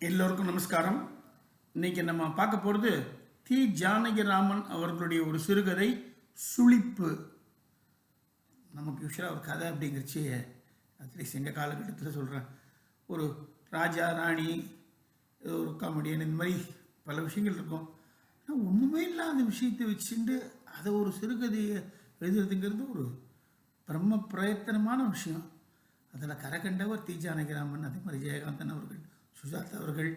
எல்லோருக்கும் நமஸ்காரம். இன்னைக்கு நம்ம பார்க்க போகிறது தி ஜானகிராமன் அவர்களுடைய ஒரு சிறுகதை சுளிப்பு நமக்கு யூஸ்வலாக ஒரு கதை அப்படிங்கிறச்சி அட்லீஸ்ட் எங்கள் காலகட்டத்தில் சொல்கிறேன் ஒரு ராஜா ராணி ஏதோ ஒரு காமெடியன் இந்த மாதிரி பல விஷயங்கள் இருக்கும். ஆனால் ஒன்றுமே இல்லாத விஷயத்தை வச்சுட்டு அதை ஒரு சிறுகதையை எழுதுறதுங்கிறது ஒரு பிரம்ம பிரயத்தனமான விஷயம். அதில் கரகண்டவர் தி ஜானகிராமன் அதே மாதிரி ஜெயகாந்தன் அவர்கள். சுஜாதா அவர்கள்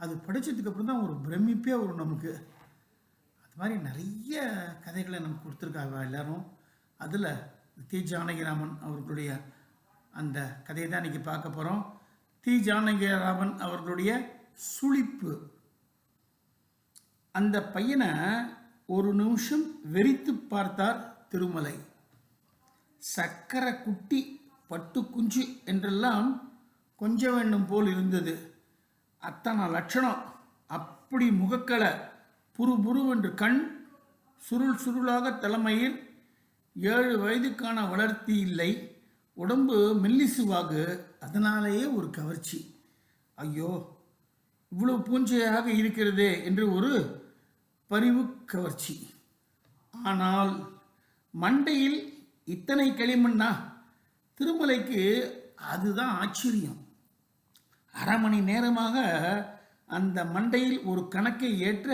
அது படித்ததுக்கு அப்புறம் தான் ஒரு பிரமிப்பே வரும் நமக்கு. அது மாதிரி நிறைய கதைகளை நமக்கு கொடுத்துருக்காங்க எல்லோரும். அதில் தி ஜானகிராமன் அவர்களுடைய அந்த கதையை தான் இன்றைக்கி பார்க்க போகிறோம் தி ஜானகிராமன் அவர்களுடைய சுளிப்பு அந்த பையனை ஒரு நிமிஷம் வெறித்து பார்த்தார் திருமலை. சக்கரை குட்டி பட்டு குஞ்சு என்றெல்லாம் கொஞ்சம் வேண்டும் போல் இருந்தது. அத்தனை லட்சணம். அப்படி முகக்கலை புரு புருவென்று கண் சுருள் சுருளாக தலைமையில் ஏழு வயதுக்கான வளர்த்தி இல்லை. உடம்பு மெல்லிசுவாகு. அதனாலேயே ஒரு கவர்ச்சி. ஐயோ இவ்வளவு பூஞ்சையாக இருக்கிறதே என்று ஒரு பரிவு கவர்ச்சி. ஆனால் மண்டையில் இத்தனை களிமண்ணா? திருமலைக்கு அதுதான் ஆச்சரியம். அரை மணி நேரமாக அந்த மண்டையில் ஒரு கணக்கை ஏற்ற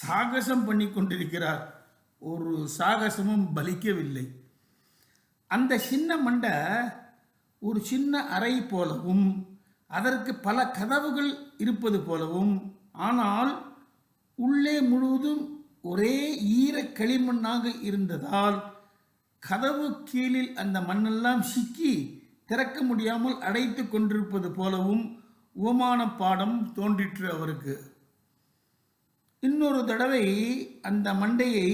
சாகசம் பண்ணி கொண்டிருக்கிறார். ஒரு சாகசமும் பலிக்கவில்லை. அந்த சின்ன மண்டை ஒரு சின்ன அறை போலவும் அதற்கு பல கதவுகள் இருப்பது போலவும் ஆனால் உள்ளே முழுவதும் ஒரே ஈர களிமண்ணாக இருந்ததால் கதவு கீழில் அந்த மண்ணெல்லாம் சிக்கி திறக்க முடியாமல் அடைத்து கொண்டிருப்பது போலவும் உபமான பாடம் தோன்றிற்று அவருக்கு. இன்னொரு தடவை அந்த மண்டையை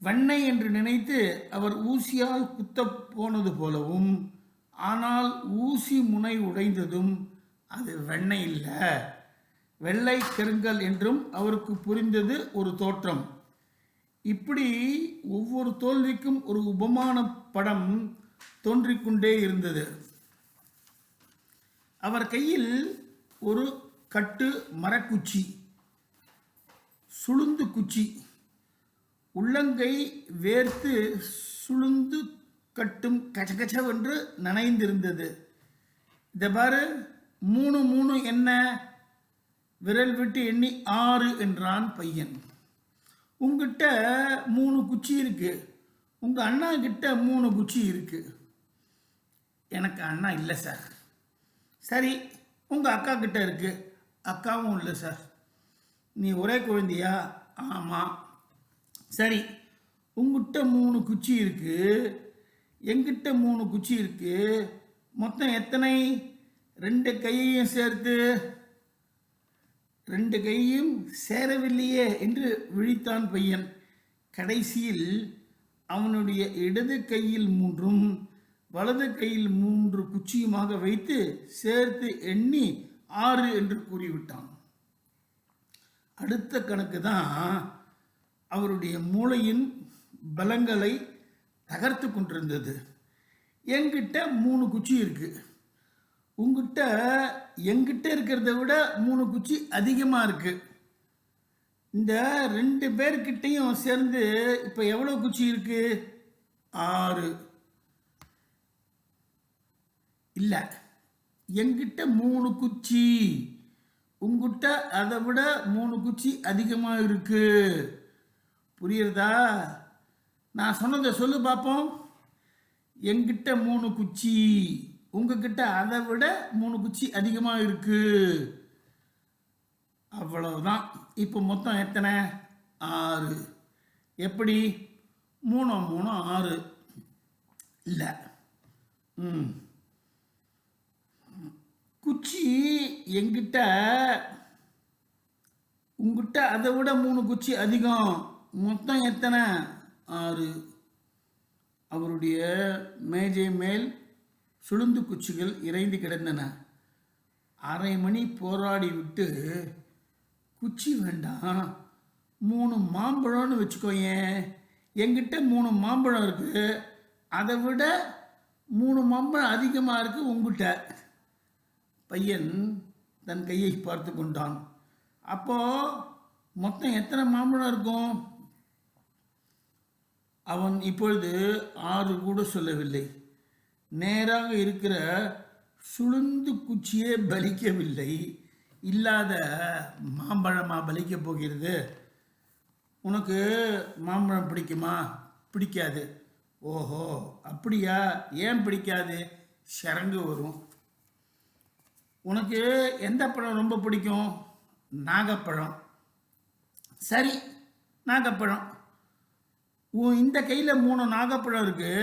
வெண்ணெய் என்று நினைத்து அவர் ஊசியால் குத்தப் போனது போலவும் ஆனால் ஊசி முனை உடைந்ததும் அது வெண்ணெய் இல்லை வெள்ளை கருங்கல் என்றும் அவருக்கு புரிந்தது ஒரு தோற்றம். இப்படி ஒவ்வொரு தோல்விக்கும் ஒரு உபமான படம் தோன்றிக்கொண்டே இருந்தது. அவர் கையில் ஒரு கட்டு மரக்குச்சி சுளுந்து குச்சி உள்ளங்கை வேர்த்து சுளுந்து கட்டும் கச்சகச்சவென்று நனைந்திருந்தது. இதை பாரு மூணு மூணு என்ன? விரல் விட்டு எண்ணி ஆறு என்றான் பையன். உங்ககிட்ட மூணு குச்சி இருக்கு. உங்கள் அண்ணா கிட்ட மூணு குச்சி இருக்கு. எனக்கு அண்ணா இல்லை சார் சரி உங்கள் அக்கா கிட்ட இருக்கு. அக்காவும் இல்லை சார் நீ ஒரே குழந்தையா? ஆமாம் சரி உங்ககிட்ட மூணு குச்சி இருக்கு. எங்கிட்ட மூணு குச்சி இருக்கு. மொத்தம் எத்தனை? ரெண்டு கையையும் சேர்த்து ரெண்டு கையும் சேரவில்லையே என்று விழித்தான் பையன். கடைசியில் அவனுடைய இடது கையில் மூன்றும் வலது கையில் மூன்று குச்சியுமாக வைத்து சேர்த்து எண்ணி ஆறு என்று கூறிவிட்டான். அடுத்த கணக்கு தான் அவருடைய மூளையின் பலங்களை தகர்த்து கொண்டிருந்தது. என்கிட்ட மூணு குச்சி இருக்குது உங்ககிட்ட எங்கிட்ட இருக்கிறத விட மூணு குச்சி அதிகமாக இருக்குது இந்த ரெண்டு பேர்கிட்டையும் சேர்ந்து இப்போ எவ்வளோ குச்சி இருக்கு? ஆறு. இல்லை. எங்கிட்ட மூணு குச்சி. உங்ககிட்ட அதை விட மூணு குச்சி அதிகமாக இருக்கு. புரியுறதா? நான் சொன்னதை சொல்லு பார்ப்போம் எங்கிட்ட மூணு குச்சி. உங்ககிட்ட அதை விட மூணு குச்சி அதிகமாக இருக்கு. அவ்வளவுதான். இப்போ மொத்தம் எத்தனை? ஆறு. எப்படி? மூணு மூணு ஆறு. இல்லை. ம். குச்சி எங்கிட்ட உங்ககிட்ட அதை விட மூணு குச்சி அதிகம். மொத்தம் எத்தனை? ஆறு. அவருடைய மேஜை மேல் சுளுந்து குச்சிகள் இறைந்து கிடந்தன. அரை மணி போராடி விட்டு குச்சி வேண்டாம். மூணு மாம்பழம்னு வச்சுக்கோயேன் என்கிட்ட மூணு மாம்பழம் இருக்குது அதை விட மூணு மாம்பழம் அதிகமாக இருக்குது உங்ககிட்ட. பையன் தன் கையை பார்த்து கொண்டான். அப்போது மொத்தம் எத்தனை மாம்பழம் இருக்கும்? அவன் இப்பொழுது ஆறு கூட சொல்லவில்லை. நேராக இருக்கிற சுளுந்து குச்சியே பலிக்கவில்லை. இல்லாத மாம்பழமா பலிக்க போகிறது? உனக்கு மாம்பழம் பிடிக்குமா? பிடிக்காது. ஓஹோ அப்படியா? ஏன் பிடிக்காது? சரங்கு வரும். உனக்கு எந்த பழம் ரொம்ப பிடிக்கும்? நாகப்பழம். சரி நாகப்பழம். உன் இந்த கையில் மூணு நாகப்பழம் இருக்கு.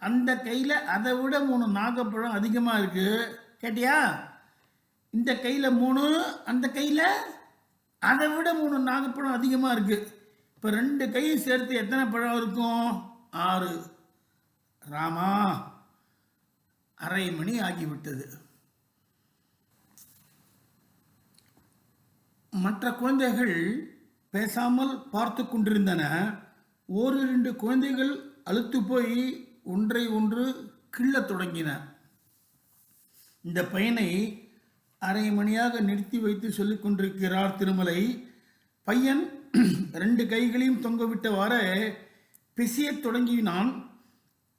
அந்த கையில் அதை விட மூணு நாகப்பழம் அதிகமாக இருக்கு. கேட்டியா? இந்த கையில் மூணு அந்த கையில் அதை விட மூணு நாகப்பழம் அதிகமாக இருக்குது இப்போ ரெண்டு கையும் சேர்த்து எத்தனை பழம் இருக்கும்? ஆறு. ராமா அரை மணி ஆகிவிட்டது. மற்ற குழந்தைகள் பேசாமல் பார்த்து கொண்டிருந்தன. ஓரிரண்டு குழந்தைகள் அழுத்து போய் ஒன்றை ஒன்று கிள்ளத் தொடங்கின. இந்த பையனை அரை மணியாக நிறுத்தி வைத்து சொல்லிக் கொண்டிருக்கிறார் திருமலை. பையன் ரெண்டு கைகளையும் தொங்கவிட்டவாறு பிசியத் தொடங்கினான்.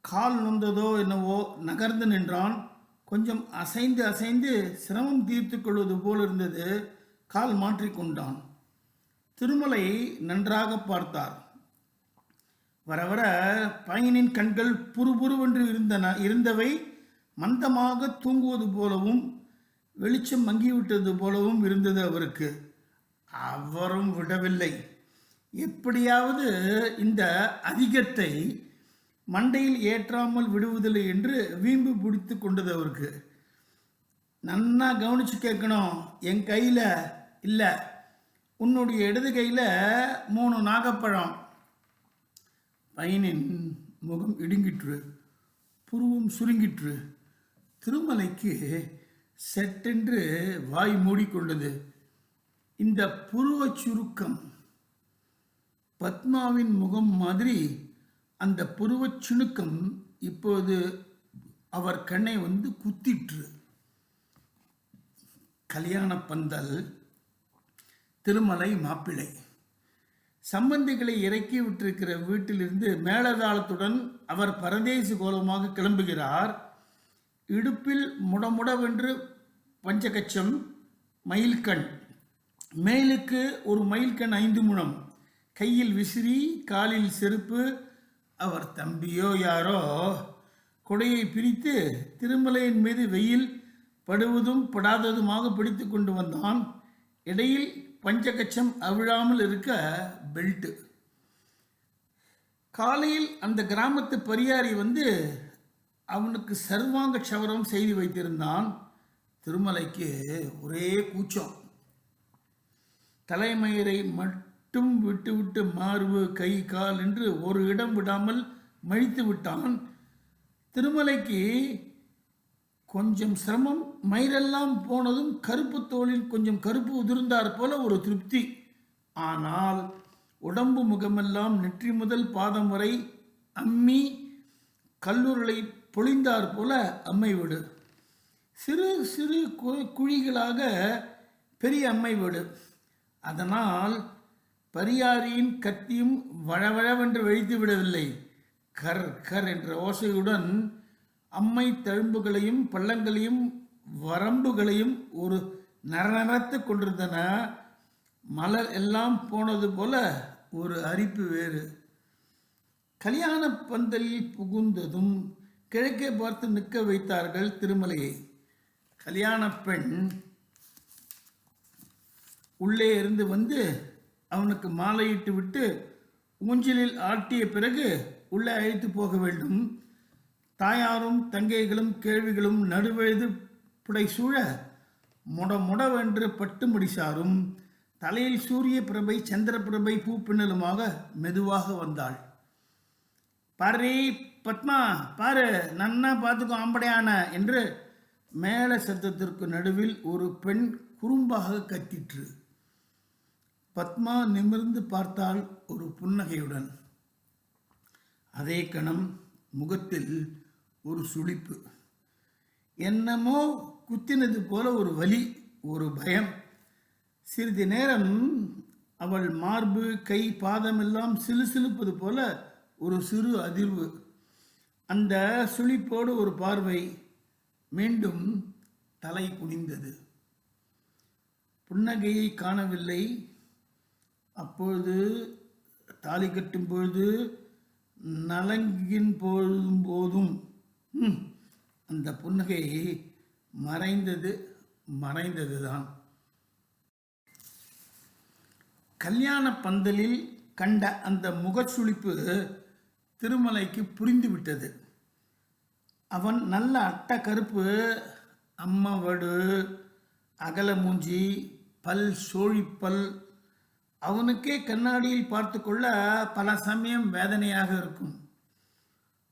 கால் நொந்ததோ என்னவோ நகர்ந்து நின்றான். கொஞ்சம் அசைந்து அசைந்து சிரமம் தீர்த்து கொள்வது போல் இருந்தது. கால் மாற்றிக்கொண்டான் திருமலை நன்றாக பார்த்தார். வர வர பையனின் கண்கள் புறுபுறுவென்று இருந்தன இருந்தவை மந்தமாக தூங்குவது போலவும் வெளிச்சம் மங்கிவிட்டது போலவும் இருந்தது அவருக்கு. அவரும் விடவில்லை. எப்படியாவது இந்த அதிகத்தை மண்டையில் ஏற்றாமல் விடுவதில்லை என்று வீம்பு பிடித்து கொண்டது அவருக்கு. நன்னா கவனிச்சு கேட்கணும். என் கையில் இல்லை. உன்னுடைய இடது கையில் மூணு நாகப்பழம். பையனின் முகம் இடுங்கிற்று. புருவம் சுருங்கிற்று. திருமலைக்கு செட்டென்று வாய் மூடிக்கொண்டது. இந்த புருவச் சுருக்கம் பத்மாவின் முகம் மாதிரி அந்த புருவச் சுணுக்கம் இப்போது அவர் கண்ணை வந்து குத்திற்று. கல்யாண பந்தல் திருமலை மாப்பிள்ளை சம்பந்திகளை இறக்கி விட்டிருக்கிற வீட்டிலிருந்து மேலதாளத்துடன் அவர் பரதேசி கோலமாக கிளம்புகிறார். இடுப்பில் முடமுடவென்று பஞ்சகச்சம் மயில்கண். மேலுக்கு ஒரு மயில்கண் ஐந்து முழம் கையில் விசிறி காலில் செருப்பு. அவர் தம்பியோ யாரோ? கொடையை பிரித்து திருமலையின் மீது வெயில் படுவதும் படாததுமாக பிடித்து கொண்டு வந்தான். இடையில் பஞ்சகச்சம் அவிழாமல் இருக்க பெல்ட்டு. காலையில் அந்த கிராமத்து பரியாரி வந்து அவனுக்கு சர்வாங்க சவரம் செய்து வைத்திருந்தான். திருமலைக்கு ஒரே கூச்சம். தலைமயிரை மட்டும் விட்டுவிட்டு மார்பு கை கால் என்று ஒரு இடம் விடாமல் மழித்து விட்டான். திருமலைக்கு கொஞ்சம் சிரமம் மயிரெல்லாம் போனதும் கருப்பு தோளில் கொஞ்சம் கருப்பு உதிர்ந்தார் போல ஒரு திருப்தி. ஆனால் உடம்பு முகமெல்லாம் நெற்றி முதல் பாதம் வரை அம்மி கல்லூரலை பொழிந்தார் போல அம்மை வீடு. சிறு சிறு கு- குழிகளாக பெரிய அம்மை வீடு. அதனால் பரியாரியின் கத்தியும் வழவழவென்று வெடித்து விடவில்லை. கர் கர் என்ற ஓசையுடன் அம்மை தழும்புகளையும் பள்ளங்களையும் வரம்புகளையும் ஒரு நரநரத்து கொண்டிருந்தன. மலர் எல்லாம் போனது போல ஒரு அரிப்பு வேறு. கல்யாண பந்தலில் புகுந்ததும் கிழக்கே பார்த்து நிற்க வைத்தார்கள் திருமலையை. கல்யாண பெண் உள்ளே இருந்து வந்து அவனுக்கு மாலையிட்டு விட்டு ஊஞ்சலில் ஆட்டிய பிறகு உள்ளே அழைத்து போக வேண்டும். தாயாரும் தங்கைகளும் கேள்விகளும் நடுவெழுது புடைசூழ முட முடவென்று பட்டு முடிசாரும் தலையில் சூரிய பிரபை சந்திர பிரபை பூப்பின்னலுமாக மெதுவாக வந்தாள். பாரு பத்மா பாரு நன்னா பார்த்துக்கோ ஆம்படையான என்று மேல சத்தத்திற்கு நடுவில் ஒரு பெண் குறும்பாக கத்திற்று. பத்மா நிமிர்ந்து பார்த்தால் ஒரு புன்னகையுடன். அதே கணம் முகத்தில் ஒரு சுளிப்பு என்னமோ குத்தினது போல ஒரு வலி ஒரு பயம். சிறிது நேரம் அவள் மார்பு கை பாதமெல்லாம் சிலு சிலுசிலுப்பது போல ஒரு சிறு அதிர்வு. அந்த சுழிப்போடு ஒரு பார்வை மீண்டும் தலை குனிந்தது. புன்னகையை காணவில்லை. அப்பொழுது தாலி கட்டும் பொழுது நலங்கின் போதும் போதும். அந்த புன்னகை மறைந்தது மறைந்ததுதான். கல்யாண பந்தலில் கண்ட அந்த முகச்சுளிப்பு திருமலைக்கு புரிந்துவிட்டது அவன் நல்ல அட்ட கருப்பு அம்மவடு அகல மூஞ்சி பல் சோழிப்பல். அவனுக்கே கண்ணாடியில் பார்த்து கொள்ள பல சமயம் வேதனையாக இருக்கும்.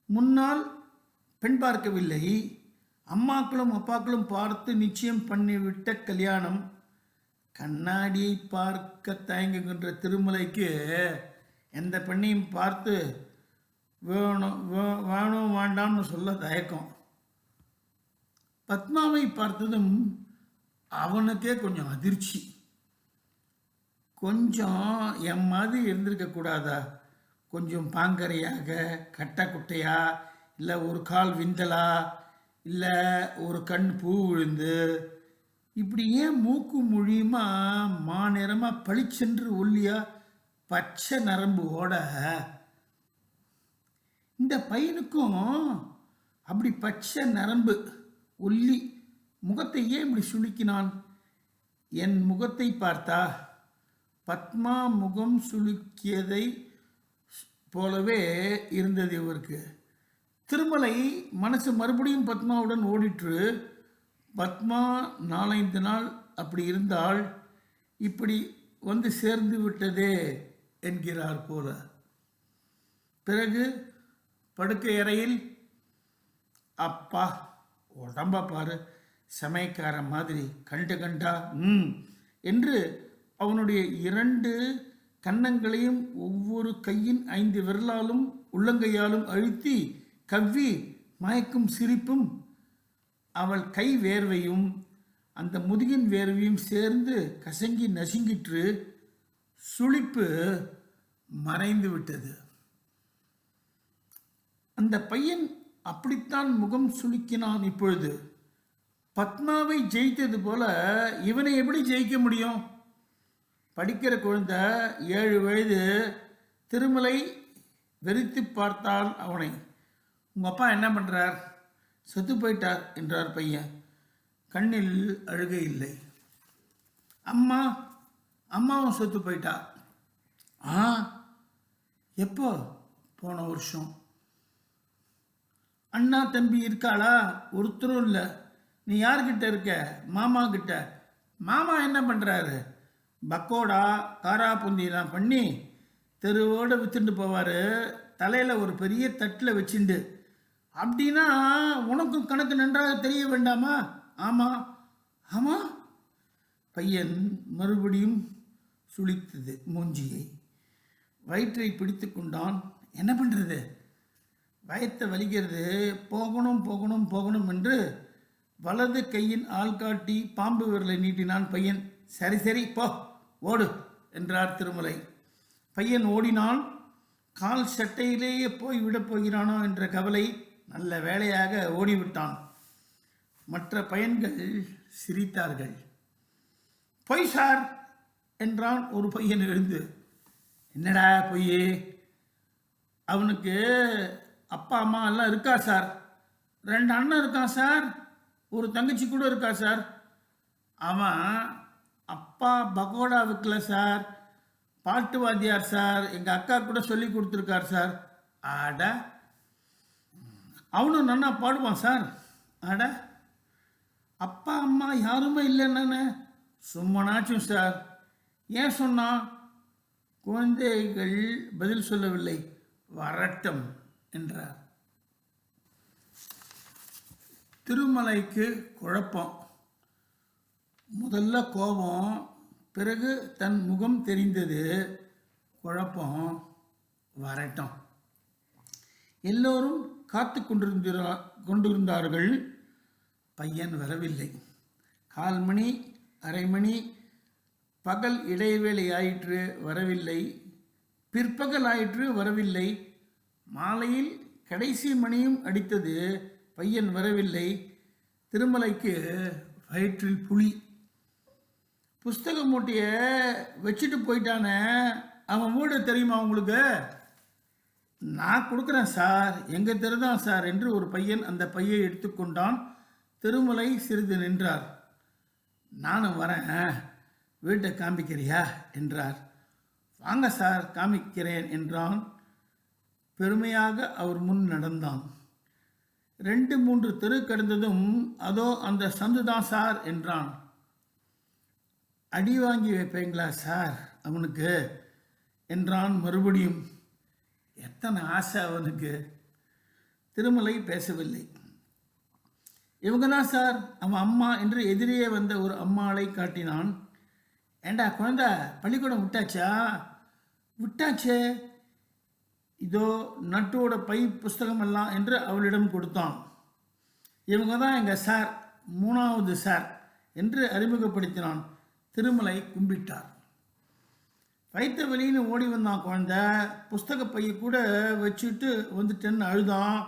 முன்னால் பெண் பார்க்கவில்லை. அம்மாக்களும் அப்பாக்களும் பார்த்து நிச்சயம் பண்ணிவிட்ட கல்யாணம். கண்ணாடியை பார்க்க தயங்குகின்ற திருமலைக்கு எந்த பெண்ணையும் பார்த்து வேணும் வேணும் வேண்டாம்னு சொல்ல தயக்கம். பத்மாவை பார்த்ததும் அவனுக்கே கொஞ்சம் அதிர்ச்சி. கொஞ்சம் என் மாதிரி இருந்திருக்க கூடாதா? கொஞ்சம் பாங்கரையாக கட்டை குட்டையா? இல்லை ஒரு கால் விந்தலா இல்லை ஒரு கண் பூ விழுந்து? இப்படி ஏன் மூக்கு மொழியுமா மாநிறமாக பளிச்சென்று ஒல்லியா பச்சை நரம்பு ஓட இந்த பையனுக்கும் அப்படி பச்சை நரம்பு ஒல்லி முகத்தை ஏன் இப்படி சுளுக்கினான். என் முகத்தை பார்த்தா பத்மா முகம் சுளுக்கியதை போலவே இருந்தது இவருக்கு. திருமலை மனசு மறுபடியும் பத்மாவுடன் ஓடிற்று. பத்மா நாலைந்து நாள் அப்படி இருந்தால் இப்படி வந்து சேர்ந்து விட்டதே என்கிறார் போல. பிறகு படுக்கை அறையில். அப்பா உடம்ப பாரு சமயக்கார மாதிரி கண்டு கண்டா ம் என்று அவனுடைய இரண்டு கன்னங்களையும் ஒவ்வொரு கையின் ஐந்து விரலாலும் உள்ளங்கையாலும் அழுத்தி கவ்வி மயக்கும் சிரிப்பும் அவள் கை வேர்வையும் அந்த முதுகின் வேர்வையும் சேர்ந்து கசங்கி நசுங்கிற்று சுளிப்பு மறைந்து விட்டது. அந்த பையன் அப்படித்தான் முகம் சுளுக்கினான் இப்பொழுது. பத்மாவை ஜெயித்தது போல இவனை எப்படி ஜெயிக்க முடியும்? படிக்கிற குழந்தை ஏழு வயது திருமலை வெறித்து பார்த்தால் அவனை. உங்கள் அப்பா என்ன பண்ணுறார் செத்து போயிட்டார் என்றார் பையன். கண்ணில் அழுகை இல்லை. அம்மா அம்மாவும் செத்து போயிட்டா? ஆ எப்போ? போன வருஷம். அண்ணா தம்பி இருக்காளா? ஒருத்தரும் இல்லை. நீ யார்கிட்ட இருக்க? மாமா கிட்ட. மாமா என்ன பண்ணுறாரு பக்கோடா காரா பூந்திலாம் பண்ணி தெருவோடு வித்துட்டு போவார். தலையில் ஒரு பெரிய தட்டில் வச்சுண்டு. அப்படின்னா உனக்கும் கணக்கு நன்றாக தெரிய வேண்டாமா? ஆமாம் ஆமாம் பையன் மறுபடியும் சுளித்தது மூஞ்சியை. வயிற்றை பிடித்து கொண்டான். என்ன பண்ணுறது பயத்தை வலிக்கிறது போகணும் போகணும் போகணும் என்று வலது கையின் ஆள்காட்டி பாம்பு விரலை நீட்டினான் பையன். சரி சரி போ ஓடு என்றார் திருமலை. பையன் ஓடினான். கால் சட்டையிலேயே போய் விடப் போகிறானோ என்ற கவலை நல்ல வேலையாக ஓடிவிட்டான். மற்ற பையன்கள் சிரித்தார்கள். பொய் சார் என்றான் ஒரு பையன் எழுந்து என்னடா பொய்? அவனுக்கு அப்பா அம்மா எல்லாம் இருக்கா சார்? ரெண்டு அண்ணன் இருக்கான் சார். ஒரு தங்கச்சி கூட இருக்கா சார்? அவன் அப்பா பகோடா விற்கல சார். பாட்டு வாத்தியார் சார். எங்கள் அக்கா கூட சொல்லி கொடுத்துருக்கார் சார். ஆட அவனும் நன்னா பாடுவான் சார். ஆட அப்பா அம்மா யாருமே இல்லைன்னு சும்மனாச்சும் சார். ஏன் சொன்னான்? குழந்தைகள் பதில் சொல்லவில்லை. வரட்டும். என்றார். திருமலைக்கு குழப்பம். முதல்ல கோபம் பிறகு தன் முகம் தெரிந்தது குழப்பம் வரட்டும். எல்லோரும் காத்து கொண்டிருந்தா கொண்டிருந்தார்கள். பையன் வரவில்லை. கால் மணி அரை மணி பகல் இடைவேளை ஆயிற்று வரவில்லை. பிற்பகல் ஆயிற்று வரவில்லை. மாலையில் கடைசி மணியும் அடித்தது பையன் வரவில்லை. திருமலைக்கு வயிற்றில் புலி. புஸ்தக மூட்டையை வச்சுட்டு போயிட்டானே. அவன் வீடு தெரியுமா உங்களுக்கு? நான் கொடுக்குறேன் சார். எங்கள் தெருதான் சார் என்று ஒரு பையன் அந்த பையை எடுத்துக்கொண்டான் திருமலை சிறிது நின்றார். நானும் வரேன். வீட்டை காமிக்கிறியா? என்றார். வாங்க சார் காமிக்கிறேன் என்றான். பெருமையாக அவர் முன் நடந்தான். ரெண்டு மூன்று தெரு கடந்ததும் அதோ அந்த சந்து தான் சார் என்றான். அடி வாங்கி வைப்பீங்களா சார்? அவனுக்கு என்றான் மறுபடியும். எத்தனை ஆசை அவனுக்கு. திருமலை பேசவில்லை. இவங்க தான் சார். அவன் அம்மா என்று எதிரே வந்த ஒரு அம்மாளை காட்டினான். ஏண்டா குழந்தை பள்ளிக்கூடம் விட்டாச்சா? விட்டாச்சே. இதோ நட்டோட பை புஸ்தகம் எல்லாம் என்று அவளிடம் கொடுத்தான். இவங்க தான் எங்கள் சார் மூணாவது சார் என்று அறிமுகப்படுத்தினான். திருமலை கும்பிட்டார். வயிற்று வெளியின்னு ஓடி வந்தான் குழந்த. புஸ்தக பைய கூட வச்சுட்டு வந்துட்டேன்னு அழுதான்.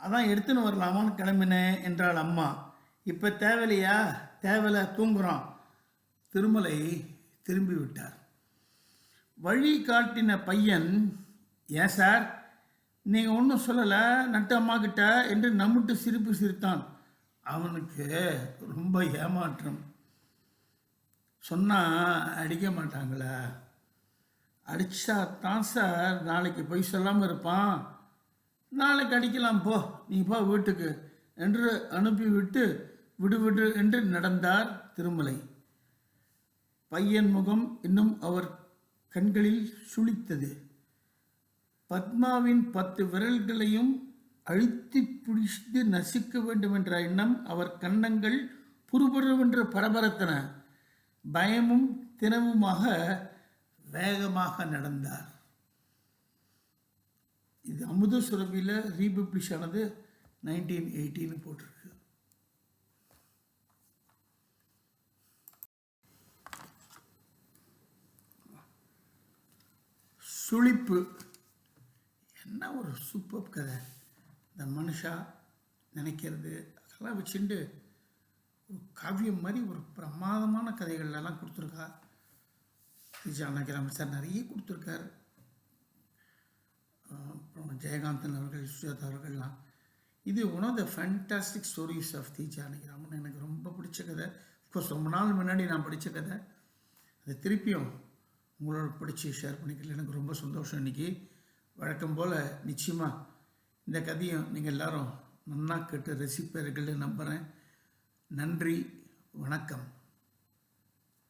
அதான் எடுத்துன்னு வரலாமான்னு கிளம்பினேன் என்றாள் அம்மா. இப்போ தேவையில்லையா? தேவையில்ல தூங்குறான். திருமலை திரும்பி விட்டார். வழி காட்டின பையன் ஏன் சார்? நீங்கள் ஒன்றும் சொல்லலை நட்டு அம்மா கிட்ட என்று நம்மிட்டு சிரிப்பு சிரித்தான். அவனுக்கு ரொம்ப ஏமாற்றம். சொன்னால் அடிக்க மாட்டாங்களா? அடிச்சா தான் சார் நாளைக்கு போய் சொல்லாமல் இருப்பான். நாளைக்கு அடிக்கலாம் போ நீ போ வீட்டுக்கு என்று அனுப்பிவிட்டு விடுவிடு என்று நடந்தார் திருமலை. பையன் முகம் இன்னும் அவர் கண்களில் சுளித்தது பத்மாவின் பத்து விரல்களையும் அழுத்தி பிடித்து நசுக்க வேண்டும் என்ற எண்ணம் அவர் கன்னங்கள் புறுபுறுவென்று பரபரத்தன. பயமும் தினமுமாக வேகமாக நடந்தார். இது அமுத சுரபியில் ரீபப்ளிஷ் ஆனது நைன்டீன் எயிட்டின்னு போட்டிருக்கு. சுழிப்பு. என்ன ஒரு சூப்பர் கதை? இந்த மனுஷா நினைக்கிறது அதெல்லாம் வச்சுட்டு ஒரு காவியம் மாதிரி ஒரு பிரமாதமான கதைகள்லாம் கொடுத்துருக்கா. ஜானகிராமன் சார் நிறைய கொடுத்துருக்காரு. அப்புறம் ஜெயகாந்தன் அவர்கள் சுஜாதா அவர்கள்லாம். இது one of the fantastic stories of the Janakiraman எனக்கு ரொம்ப பிடிச்ச கதை. அஃப்கோர்ஸ் ரொம்ப நாள் முன்னாடி நான் படித்த கதை. அதை திருப்பியும் உங்களோட படித்து ஷேர் பண்ணிக்கல எனக்கு ரொம்ப சந்தோஷம் இன்றைக்கி வழக்கம் போல் நிச்சயமாக இந்த கதையும் நீங்கள் எல்லாரும் நன்னா கேட்டு ரசிப்பீர்கள்னு நம்புகிறேன் நன்றி வணக்கம்.